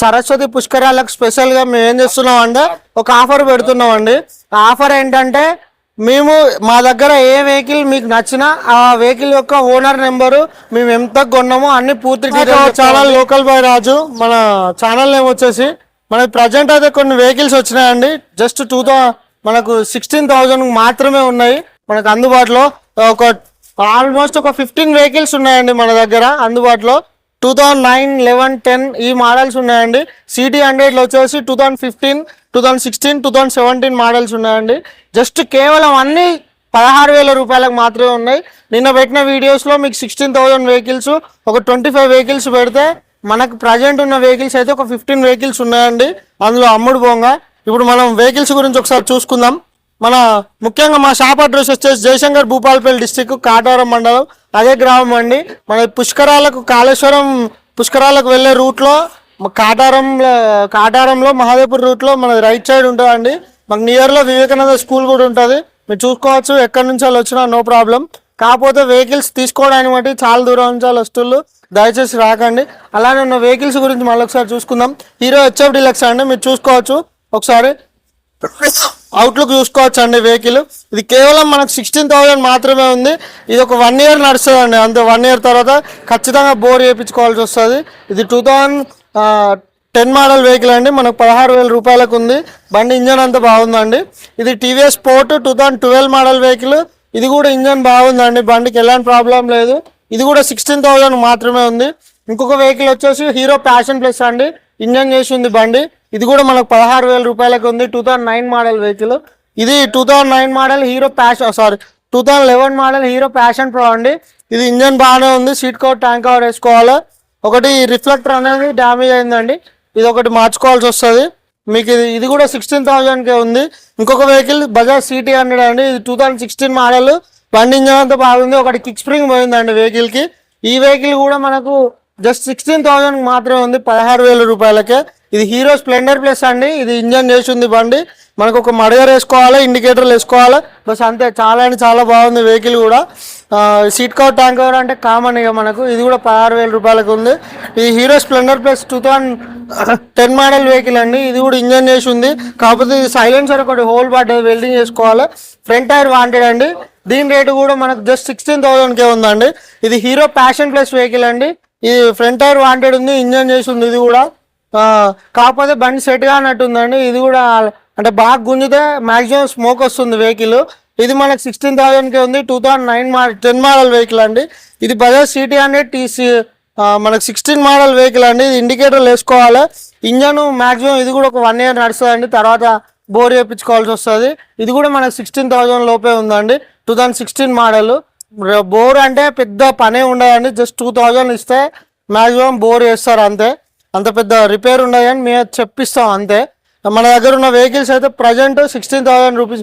సరస్వతి పుష్కరాలకు స్పెషల్గా మేము ఏం చేస్తున్నాం అంటే ఒక ఆఫర్ పెడుతున్నాం అండి ఆఫర్ ఏంటంటే మేము మా దగ్గర ఏ వెహికల్ మీకు నచ్చినా ఆ వెహికల్ యొక్క ఓనర్ నెంబరు మేము ఎంత కొన్నామో అన్ని పూర్తి ఛానల్ లోకల్ బై రాజు మన ఛానల్ నేమ్ వచ్చేసి మనకి ప్రజెంట్ అయితే కొన్ని వెహికల్స్ వచ్చినాయండి. జస్ట్ టూ మనకు సిక్స్టీన్ థౌజండ్ మాత్రమే ఉన్నాయి. మనకు అందుబాటులో ఒక ఆల్మోస్ట్ ఒక ఫిఫ్టీన్ వెహికల్స్ ఉన్నాయండి మన దగ్గర అందుబాటులో. Two thousand nine eleven ten ఈ మోడల్స్ ఉన్నాయండి. సిటీ హండ్రెడ్లో వచ్చేసి two thousand fifteen two thousand sixteen two thousand seventeen models ఉన్నాయండి. జస్ట్ కేవలం అన్ని పదహారు వేల రూపాయలకు మాత్రమే ఉన్నాయి. నిన్న పెట్టిన వీడియోస్లో మీకు సిక్స్టీన్ థౌజండ్ వెహికల్స్ ఒక ట్వంటీ ఫైవ్ వెహికల్స్ పెడితే మనకు ప్రజెంట్ ఉన్న వెహికల్స్ అయితే ఒక ఫిఫ్టీన్ వెహికల్స్ ఉన్నాయండి. అందులో అమ్ముడు పోగా. ఇప్పుడు మనం వెహికల్స్ గురించి ఒకసారి చూసుకుందాం. మన ముఖ్యంగా మా షాప్ అడ్రస్ వచ్చేసి జయశంకర్ భూపాలపల్లి డిస్టిక్ కాటారం మండలం అదే గ్రామం అండి. మన పుష్కరాలకు కాళేశ్వరం పుష్కరాలకు వెళ్ళే రూట్లో కాటారంలో కాటారంలో మహాదేపూర్ రూట్లో మన రైట్ సైడ్ ఉంటుందండి. మాకు నియర్లో వివేకానంద స్కూల్ కూడా ఉంటుంది. మీరు చూసుకోవచ్చు ఎక్కడి నుంచి వాళ్ళు వచ్చినా నో ప్రాబ్లం. కాకపోతే వెహికల్స్ తీసుకోవడానికి బట్టి చాలా దూరం నుంచి వాళ్ళు వస్తుళ్ళు. దయచేసి రాకండి. అలానే ఉన్న వెహికల్స్ గురించి మళ్ళీ ఒకసారి చూసుకుందాం. హీరో హెచ్ఎఫ్ డిలక్స్ అండి మీరు చూసుకోవచ్చు. ఒకసారి. అవుట్లుక్ చూసుకోవచ్చు అండి వెహికల్ ఇది కేవలం మనకు సిక్స్టీన్ థౌజండ్ మాత్రమే ఉంది. ఇది ఒక వన్ ఇయర్ నడుస్తుంది అండి అంతే వన్ ఇయర్ తర్వాత ఖచ్చితంగా బోర్ చేయించుకోవాల్సి వస్తుంది. ఇది two thousand ten model vehicle అండి. మనకు పదహారు వేల రూపాయలకు ఉంది. బండి ఇంజన్ అంతా బాగుందండి. ఇది TVS sport two thousand twelve model vehicle ఇది కూడా ఇంజన్ బాగుందండి. బండికి ఎలాంటి ప్రాబ్లం లేదు. ఇది కూడా సిక్స్టీన్ థౌజండ్ మాత్రమే ఉంది. ఇంకొక వెహికల్ వచ్చేసి హీరో ప్యాషన్ ప్లస్ అండి. ఇంజన్ చేసి ఉంది బండి. ఇది కూడా మనకు పదహారు వేల రూపాయలకు ఉంది. Two thousand nine model vehicle. ఇది two thousand nine model Hero Passion sorry two thousand eleven model Hero Passion Pro అండి. ఇది ఇంజన్ బాగానే ఉంది. సీట్ కవర్ ట్యాంక్ కవర్ వేసుకోవాలి. ఒకటి రిఫ్లెక్టర్ అనేది డ్యామేజ్ అయిందండి. ఇది ఒకటి మార్చుకోవాల్సి వస్తుంది. మీకు ఇది ఇది కూడా సిక్స్టీన్ థౌజండ్కే ఉంది. ఇంకొక వెహికల్ బజాజ్ సిటీ హండ్రెడ్ అండి. ఇది టూ థౌజండ్ సిక్స్టీన్ మోడల్. బండి ఇంజన్ అంతా బాగుంది. ఒకటి కిక్ స్ప్రింగ్ పోయిందండి వెహికల్కి. ఈ వెహికల్ కూడా మనకు జస్ట్ సిక్స్టీన్ థౌజండ్ మాత్రమే ఉంది. పదహారు వేల రూపాయలకే. ఇది హీరో స్ప్లెండర్ ప్లస్ అండి. ఇది ఇంజన్ చేసి ఉంది బండి. మనకు ఒక మడగర్ వేసుకోవాలి ఇండికేటర్లు వేసుకోవాలి. బస్ అంతే చాలా అంటే చాలా బాగుంది వెహికల్ కూడా. సీట్ కవర్ ట్యాంక్ కవర్ అంటే కామన్ ఇక మనకు. ఇది కూడా పదహారు వేల రూపాయలకు ఉంది. ఈ Hero Splendor plus two thousand ten model vehicle అండి. ఇది కూడా ఇంజన్ చేసి ఉంది కాకపోతే ఇది సైలెన్సర్ ఒకటి హోల్ పడ్డది వెల్డింగ్ చేసుకోవాలి. ఫ్రంట్ టైర్ వాంటెడ్ అండి. దీని రేటు కూడా మనకు జస్ట్ సిక్స్టీన్ థౌసండ్కే ఉందండి. ఇది హీరో ప్యాషన్ ప్లస్ వెహికల్ అండి. ఇది ఫ్రంట్ టైర్ వాంటెడ్ ఉంది ఇంజన్ చేసి ఉంది ఇది కూడా. కాకపోతే బండి సెట్ కానట్టుందండి. ఇది కూడా అంటే బాగా గుంజితే మాక్సిమం స్మోక్ వస్తుంది వెహికల్. ఇది మనకు సిక్స్టీన్ థౌసండ్కే ఉంది. Two thousand nine model ten model vehicle అండి. ఇది బజాజ్ సిటీ హండ్రెడ్ టీసీ మనకు సిక్స్టీన్ మోడల్ వెహికల్ అండి. ఇది ఇండికేటర్లు వేసుకోవాలి. ఇంజన్ మాక్సిమం ఇది కూడా ఒక వన్ ఇయర్ నడుస్తుందండి. తర్వాత బోర్ వేయించుకోవాల్సి వస్తుంది. ఇది కూడా మనకు సిక్స్టీన్ థౌసండ్ లోపే ఉందండి. Two thousand sixteen model. Bore అంటే పెద్ద పనే ఉండదండి. జస్ట్ టూ థౌజండ్ ఇస్తే మాక్సిమం బోర్ వేస్తారు అంతే. అంత పెద్ద రిపేర్ ఉండదని మేము చెప్పిస్తాం అంతే. మన దగ్గర ఉన్న వెహికల్స్ అయితే present sixteen thousand rupees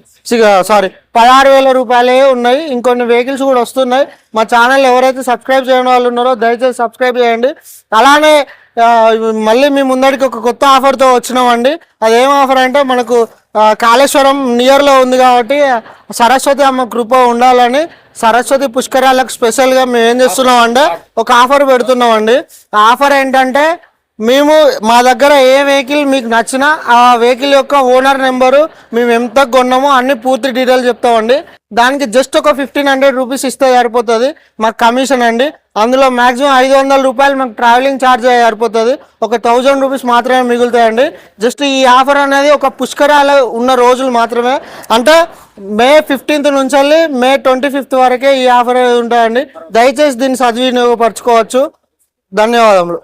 sorry పదహారు వేల రూపాయలే ఉన్నాయి. ఇంకొన్ని వెహికల్స్ కూడా వస్తున్నాయి. మా ఛానల్ ఎవరైతే సబ్స్క్రైబ్ చేయని వాళ్ళు ఉన్నారో దయచేసి సబ్స్క్రైబ్ చేయండి. అలానే uh, మళ్ళీ మీ ముందడికి ఒక కొత్త ఆఫర్తో వచ్చినామండి. అదేం ఆఫర్ అంటే మనకు uh, కాళేశ్వరం నియర్లో ఉంది కాబట్టి సరస్వతి అమ్మ కృప ఉండాలని సరస్వతి పుష్కరాలకు స్పెషల్గా మేము ఏం చేస్తున్నాం అంటే ఒక ఆఫర్ పెడుతున్నామండి. ఆ ఆఫర్ ఏంటంటే మేము మా దగ్గర ఏ వెహికల్ మీకు నచ్చినా ఆ వెహికల్ యొక్క ఓనర్ నెంబరు మేము ఎంత కొన్నామో అన్ని పూర్తి డీటెయిల్స్ చెప్తామండి. దానికి జస్ట్ ఒక ఫిఫ్టీన్ హండ్రెడ్ రూపీస్ ఇస్తే సరిపోతుంది. మాకు కమిషన్ అండి. అందులో మాక్సిమం ఐదు వందల రూపాయలు మాకు ట్రావెలింగ్ ఛార్జ్ సరిపోతుంది. ఒక థౌజండ్ రూపీస్ మాత్రమే మిగులుతాయండి. జస్ట్ ఈ ఆఫర్ అనేది ఒక పుష్కరాల ఉన్న రోజులు మాత్రమే. అంటే మే ఫిఫ్టీన్త్ నుంచి వెళ్ళి మే ట్వంటీ ఫిఫ్త్ వరకే ఈ ఆఫర్ ఉంటాయండి. దయచేసి దీన్ని సద్వినియోగపరచుకోవచ్చు. ధన్యవాదములు.